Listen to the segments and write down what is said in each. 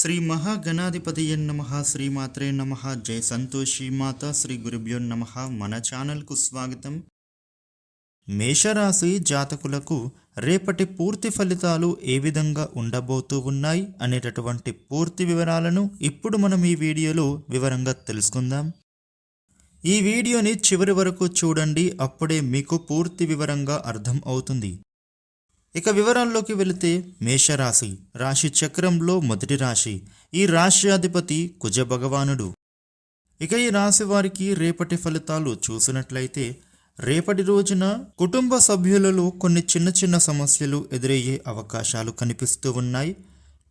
శ్రీ మహాగణాధిపతియ నమ శ్రీమాత్రే నమ జై సంతోషి మాత శ్రీ గురుభ్యో నమ మన ఛానల్కు స్వాగతం. మేషరాశి జాతకులకు రేపటి పూర్తి ఫలితాలు ఏ విధంగా ఉండబోతూ ఉన్నాయి అనేటటువంటి పూర్తి వివరాలను ఇప్పుడు మనం ఈ వీడియోలో వివరంగా తెలుసుకుందాం. ఈ వీడియోని చివరి వరకు చూడండి అప్పుడే మీకు పూర్తి వివరంగా అర్థం అవుతుంది. ఇక వివరాల్లోకి వెళితే మేషరాశి రాశి చక్రంలో మొదటి రాశి ఈ రాశ్యాధిపతి కుజ భగవానుడు. ఇక ఈ రాశి వారికి రేపటి ఫలితాలు చూసినట్లయితే రేపటి రోజున కుటుంబ సభ్యులలో కొన్ని చిన్న చిన్న సమస్యలు ఎదురయ్యే అవకాశాలు కనిపిస్తూ ఉన్నాయి.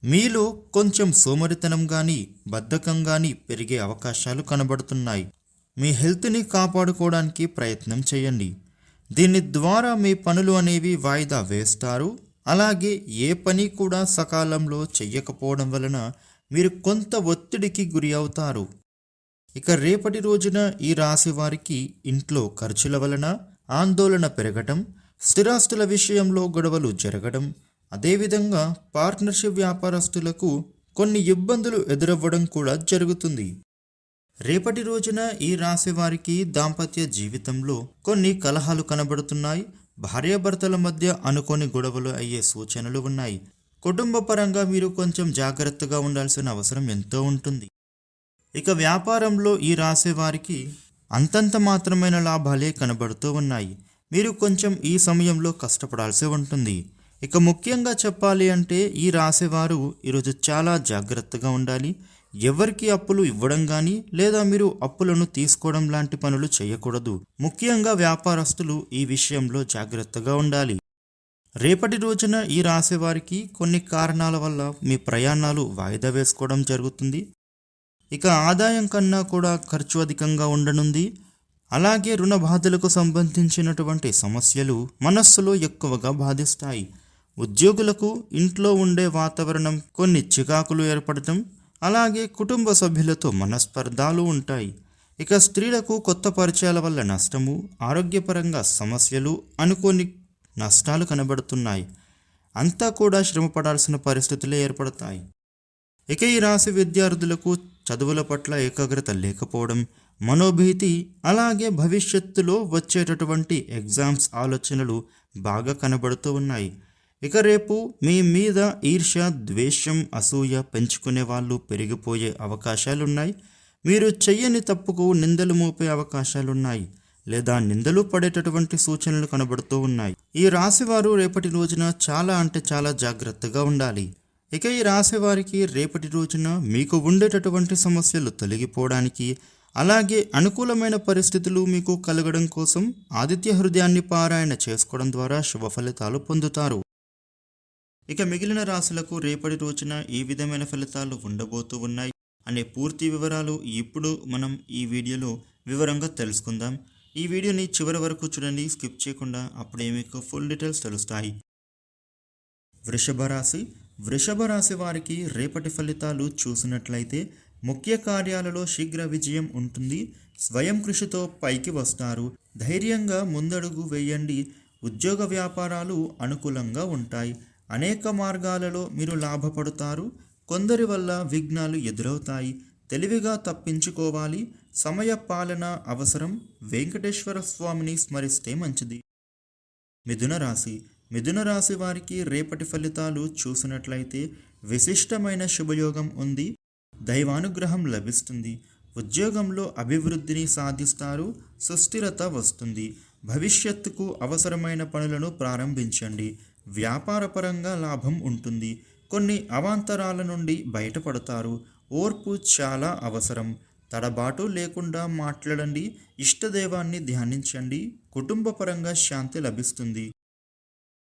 మీలో కొంచెం సోమరితనం కానీ బద్ధకం కానీ పెరిగే అవకాశాలు కనబడుతున్నాయి. మీ హెల్త్ని కాపాడుకోవడానికి ప్రయత్నం చేయండి. దీని ద్వారా మీ పనులు అనేవి వాయిదా వేస్తారు. అలాగే ఏ పని కూడా సకాలంలో చెయ్యకపోవడం వలన మీరు కొంత ఒత్తిడికి గురి అవుతారు. ఇక రేపటి రోజున ఈ రాశి వారికి ఇంట్లో ఖర్చుల వలన ఆందోళన పెరగటం స్థిరాస్తుల విషయంలో గొడవలు జరగడం అదేవిధంగా పార్ట్నర్షిప్ వ్యాపారస్తులకు కొన్ని ఇబ్బందులు ఎదురవ్వడం కూడా జరుగుతుంది. రేపటి రోజున ఈ రాశి వారికి దాంపత్య జీవితంలో కొన్ని కలహాలు కనబడుతున్నాయి. భార్యాభర్తల మధ్య అనుకోని గొడవలు అయ్యే సూచనలు ఉన్నాయి. కుటుంబ పరంగా మీరు కొంచెం జాగ్రత్తగా ఉండాల్సిన అవసరం ఎంతో ఉంటుంది. ఇక వ్యాపారంలో ఈ రాసే వారికి అంతంత మాత్రమైన లాభాలే కనబడుతూ ఉన్నాయి. మీరు కొంచెం ఈ సమయంలో కష్టపడాల్సి ఉంటుంది. ఇక ముఖ్యంగా చెప్పాలి అంటే ఈ రాసేవారు ఈరోజు చాలా జాగ్రత్తగా ఉండాలి. ఎవరికి అప్పులు ఇవ్వడం కానీ లేదా మీరు అప్పులను తీసుకోవడం లాంటి పనులు చేయకూడదు. ముఖ్యంగా వ్యాపారస్తులు ఈ విషయంలో జాగ్రత్తగా ఉండాలి. రేపటి రోజున ఈ రాసేవారికి కొన్ని కారణాల వల్ల మీ ప్రయాణాలు వాయిదా వేసుకోవడం జరుగుతుంది. ఇక ఆదాయం కన్నా కూడా ఖర్చు అధికంగా ఉండనుంది. అలాగే రుణ బాధలకు సంబంధించినటువంటి సమస్యలు మనస్సులో ఎక్కువగా బాధిస్తాయి. ఉద్యోగులకు ఇంట్లో ఉండే వాతావరణం కొన్ని చికాకులు ఏర్పడటం అలాగే కుటుంబ సభ్యులతో మనస్పర్ధాలు ఉంటాయి. ఇక స్త్రీలకు కొత్త పరిచయాల వల్ల నష్టము ఆరోగ్యపరంగా సమస్యలు అనుకోని నష్టాలు కనబడుతున్నాయి. అంతా కూడా శ్రమపడాల్సిన పరిస్థితులే ఏర్పడతాయి. ఇక ఈ రాశి విద్యార్థులకు చదువుల పట్ల ఏకాగ్రత లేకపోవడం మనోభీతి అలాగే భవిష్యత్తులో వచ్చేటటువంటి ఎగ్జామ్స్ ఆలోచనలు బాగా కనబడుతూ ఉన్నాయి. ఇక రేపు మీ మీద ఈర్ష్య ద్వేషం అసూయ పెంచుకునే వాళ్ళు పెరిగిపోయే అవకాశాలున్నాయి. మీరు చెయ్యని తప్పుకు నిందలు మోపే అవకాశాలున్నాయి లేదా నిందలు పడేటటువంటి సూచనలు కనబడుతూ ఉన్నాయి. ఈ రాశివారు రేపటి రోజున చాలా అంటే చాలా జాగ్రత్తగా ఉండాలి. ఇక ఈ రాశివారికి రేపటి రోజున మీకు ఉండేటటువంటి సమస్యలు తొలగిపోవడానికి అలాగే అనుకూలమైన పరిస్థితులు మీకు కలగడం కోసం ఆదిత్య హృదయాన్ని పారాయణ చేసుకోవడం ద్వారా శుభ ఫలితాలు పొందుతారు. ఇక మిగిలిన రాశులకు రేపటి రోజున ఏ విధమైన ఫలితాలు ఉండబోతూ ఉన్నాయి అనే పూర్తి వివరాలు ఇప్పుడు మనం ఈ వీడియోలో వివరంగా తెలుసుకుందాం. ఈ వీడియోని చివరి వరకు చూడండి స్కిప్ చేయకుండా అప్పుడే మీకు ఫుల్ డీటెయిల్స్ తెలుస్తాయి. వృషభ రాశి. వృషభ రాశి వారికి రేపటి ఫలితాలు చూసినట్లయితే ముఖ్య కార్యాలలో శీఘ్ర విజయం ఉంటుంది. స్వయం కృషితో పైకి వస్తారు. ధైర్యంగా ముందడుగు వేయండి. ఉద్యోగ వ్యాపారాలు అనుకూలంగా ఉంటాయి. అనేక మార్గాలలో మీరు లాభపడతారు. కొందరి వల్ల విఘ్నాలు ఎదురవుతాయి. తెలివిగా తప్పించుకోవాలి. సమయ పాలన అవసరం. వెంకటేశ్వర స్వామిని స్మరిస్తే మంచిది. మిథున రాశి. మిథున రాశి వారికి రేపటి ఫలితాలు చూసినట్లయితే విశిష్టమైన శుభయోగం ఉంది. దైవానుగ్రహం లభిస్తుంది. ఉద్యోగంలో అభివృద్ధిని సాధిస్తారు. సుస్థిరత వస్తుంది. భవిష్యత్తుకు అవసరమైన పనులను ప్రారంభించండి. వ్యాపారపరంగా లాభం ఉంటుంది. కొన్ని అవాంతరాల నుండి బయటపడతారు. ఓర్పు చాలా అవసరం. తడబాటు లేకుండా మాట్లాడండి. ఇష్టదైవాన్ని ధ్యానించండి. కుటుంబపరంగా శాంతి లభిస్తుంది.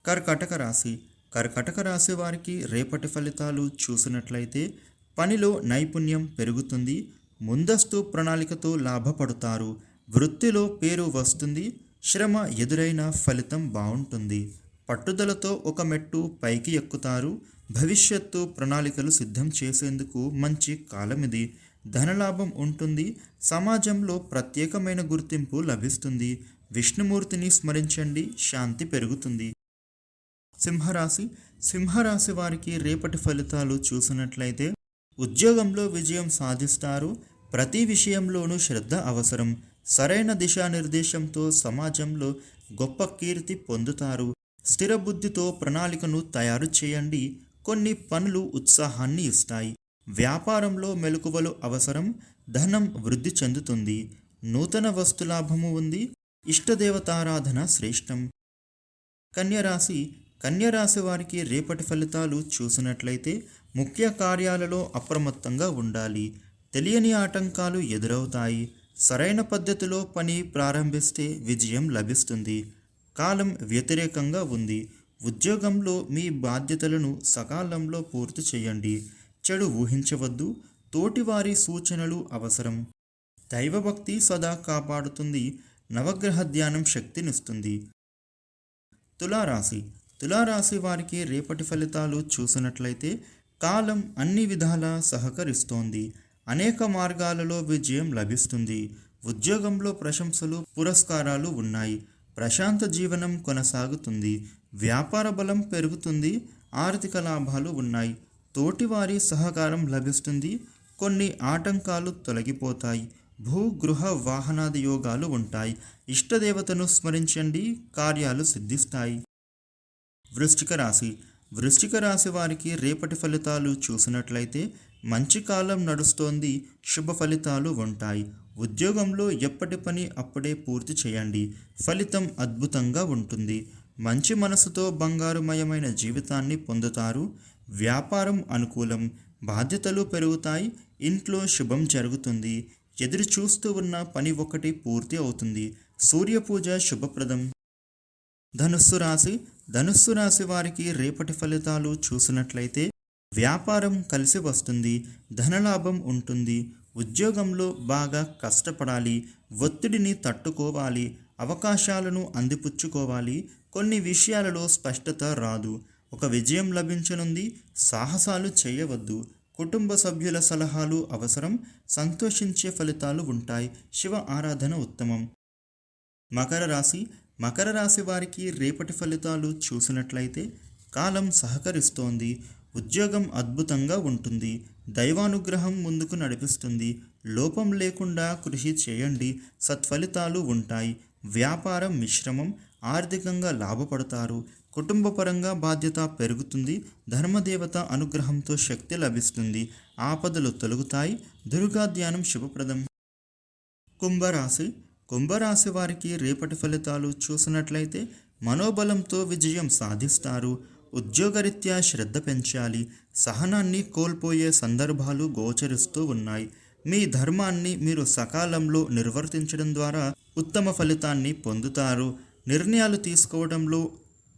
కర్కటక రాశి. కర్కటక రాశి వారికి రేపటి ఫలితాలు చూసినట్లయితే పనిలో నైపుణ్యం పెరుగుతుంది. ముందస్తు ప్రణాళికతో లాభపడతారు. వృత్తిలో పేరు వస్తుంది. శ్రమ ఎదురైన ఫలితం బాగుంటుంది. పట్టుదలతో ఒక మెట్టు పైకి ఎక్కుతారు. భవిష్యత్తు ప్రణాళికలు సిద్ధం చేసేందుకు మంచి కాలం ఇది. ధనలాభం ఉంటుంది. సమాజంలో ప్రత్యేకమైన గుర్తింపు లభిస్తుంది. విష్ణుమూర్తిని స్మరించండి. శాంతి పెరుగుతుంది. సింహరాశి. సింహరాశి వారికి రేపటి ఫలితాలు చూసినట్లయితే ఉద్యోగంలో విజయం సాధిస్తారు. ప్రతి విషయంలోనూ శ్రద్ధ అవసరం. సరైన దిశానిర్దేశంతో సమాజంలో గొప్ప కీర్తి పొందుతారు. స్థిరబుద్ధితో ప్రణాళికను తయారు చేయండి. కొన్ని పనులు ఉత్సాహాన్ని ఇస్తాయి. వ్యాపారంలో మెలకువలు అవసరం ధనం వృద్ధి చెందుతుంది. నూతన వస్తులాభము ఉంది. ఇష్టదేవతారాధన శ్రేష్టం. కన్యరాశి కన్యరాశి వారికి రేపటి ఫలితాలు చూసినట్లయితే ముఖ్య కార్యాలలో అప్రమత్తంగా ఉండాలి. తెలియని ఆటంకాలు ఎదురవుతాయి. సరైన పద్ధతిలో పని ప్రారంభిస్తే విజయం లభిస్తుంది. కాలం వ్యతిరేకంగా ఉంది. ఉద్యోగంలో మీ బాధ్యతలను సకాలంలో పూర్తి చేయండి. చెడు ఊహించవద్దు. తోటివారి సూచనలు అవసరం. దైవభక్తి సదా కాపాడుతుంది. నవగ్రహ ధ్యానం శక్తినిస్తుంది. తులారాశి. తులారాశి వారికి రేపటి ఫలితాలు చూసినట్లయితే కాలం అన్ని విధాలా సహకరిస్తోంది. అనేక మార్గాలలో విజయం లభిస్తుంది. ఉద్యోగంలో ప్రశంసలు పురస్కారాలు ఉన్నాయి. ప్రశాంత జీవనం కొనసాగుతుంది వ్యాపార బలం పెరుగుతుంది ఆర్థిక లాభాలు ఉన్నాయి. తోటివారి సహకారం లభిస్తుంది కొన్ని ఆటంకాలు తొలగిపోతాయి. భూ గృహ వాహనాది యోగాలు ఉంటాయి. ఇష్టదేవతను స్మరించండి కార్యాలు సిద్ధిస్తాయి. వృష్టిక రాశి. వృష్టిక రాశి వారికి రేపటి ఫలితాలు చూసినట్లయితే మంచి కాలం నడుస్తోంది శుభ ఫలితాలు ఉంటాయి. ఉద్యోగంలో ఎప్పటి పని అప్పుడే పూర్తి చేయండి. ఫలితం అద్భుతంగా ఉంటుంది. మంచి మనసుతో బంగారుమయమైన జీవితాన్ని పొందుతారు. వ్యాపారం అనుకూలం బాధ్యతలు పెరుగుతాయి ఇంట్లో శుభం జరుగుతుంది. ఎదురు చూస్తూ ఉన్న పని ఒకటి పూర్తి అవుతుంది. సూర్యపూజ శుభప్రదం. ధనుస్సు రాశి. ధనుస్సు రాశి వారికి రేపటి ఫలితాలు చూసినట్లయితే వ్యాపారం కలిసి వస్తుంది ధనలాభం ఉంటుంది ఉద్యోగంలో బాగా కష్టపడాలి ఒత్తిడిని తట్టుకోవాలి అవకాశాలను అందిపుచ్చుకోవాలి కొన్ని విషయాలలో స్పష్టత రాదు. ఒక విజయం లభించనుంది సాహసాలు చేయవద్దు. కుటుంబ సభ్యుల సలహాలు అవసరం సంతోషించే ఫలితాలు ఉంటాయి. శివ ఆరాధన ఉత్తమం. మకర రాశి. మకర రాశి వారికి రేపటి ఫలితాలు చూసినట్లయితే కాలం సహకరిస్తోంది. ఉద్యోగం అద్భుతంగా ఉంటుంది. దైవానుగ్రహం ముందుకు నడిపిస్తుంది. లోపం లేకుండా కృషి చేయండి. సత్ఫలితాలు ఉంటాయి. వ్యాపారం మిశ్రమం ఆర్థికంగా లాభపడతారు. కుటుంబపరంగా బాధ్యత పెరుగుతుంది. ధర్మదేవత అనుగ్రహంతో శక్తి లభిస్తుంది. ఆపదలు తొలగుతాయి. దుర్గా ధ్యానం శుభప్రదం. కుంభరాశి. కుంభరాశి వారికి రేపటి ఫలితాలు చూసినట్లయితే మనోబలంతో విజయం సాధిస్తారు. ఉద్యోగరీత్యా శ్రద్ధ పెంచాలి. సహనాన్ని కోల్పోయే సందర్భాలు గోచరిస్తూ ఉన్నాయి. మీ ధర్మాన్ని మీరు సకాలంలో నిర్వర్తించడం ద్వారా ఉత్తమ ఫలితాన్ని పొందుతారు. నిర్ణయాలు తీసుకోవడంలో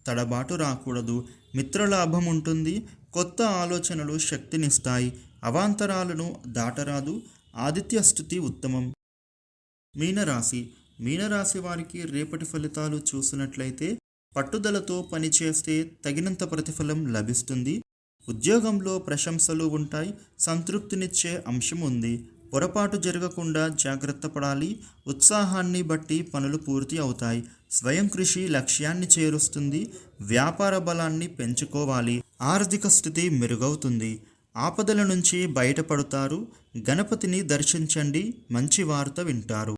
తడబాటు రాకూడదు. మిత్రలాభం ఉంటుంది. కొత్త ఆలోచనలు శక్తినిస్తాయి. అవాంతరాలను దాటరాదు. ఆదిత్య స్థుతి ఉత్తమం. మీనరాశి. మీనరాశి వారికి రేపటి ఫలితాలు చూసినట్లయితే పట్టుదలతో పనిచేస్తే తగినంత ప్రతిఫలం లభిస్తుంది. ఉద్యోగంలో ప్రశంసలు ఉంటాయి. సంతృప్తినిచ్చే అంశం ఉంది. పొరపాటు జరగకుండా జాగ్రత్త పడాలి. ఉత్సాహాన్ని బట్టి పనులు పూర్తి అవుతాయి. స్వయం కృషి లక్ష్యాన్ని చేరుస్తుంది. వ్యాపార బలాన్ని పెంచుకోవాలి. ఆర్థిక స్థితి మెరుగవుతుంది. ఆపదల నుంచి బయటపడతారు. గణపతిని దర్శించండి. మంచి వార్త వింటారు.